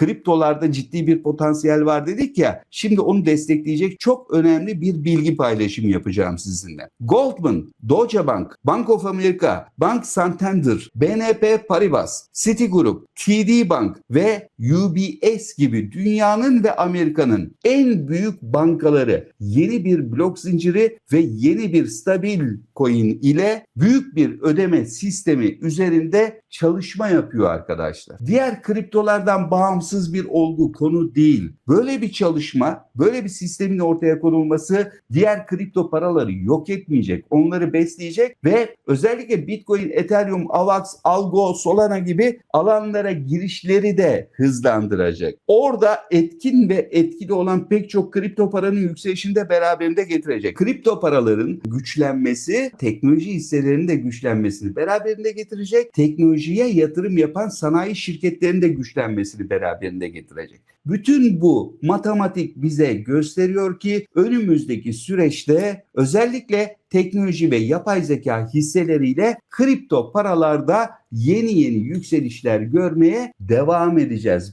kriptolarda ciddi bir potansiyel var dedik ya. Şimdi onu destekleyecek çok önemli bir bilgi paylaşımı yapacağım sizinle. Goldman, Deutsche Bank, Bank of America, Bank Santander, BNP Paribas, Citigroup, TD Bank ve UBS gibi dünyanın ve Amerika'nın en büyük bankaları yeni bir blok zinciri ve yeni bir stabil coin ile büyük bir ödeme sistemi üzerinde çalışma yapıyor arkadaşlar. Diğer kriptolardan bağımsız bir olgu konu değil. Böyle bir çalışma, böyle bir sistemin ortaya konulması diğer kripto paraları yok etmeyecek. Onları besleyecek ve özellikle Bitcoin, Ethereum, AVAX, Algo, Solana gibi alanlara girişleri de hızlandıracak. Orada etkin ve etkili olan pek çok kripto paranın yükselişini de beraberinde getirecek. Kripto paraların güçlenmesi teknoloji hisselerinin de güçlenmesini beraberinde getirecek. Teknolojiye yatırım yapan sanayi şirketlerinin de güçlenmesini beraberinde getirecek. Bütün bu matematik bize gösteriyor ki önümüzdeki süreçte özellikle teknoloji ve yapay zeka hisseleriyle kripto paralarda yeni yeni yükselişler görmeye devam edeceğiz.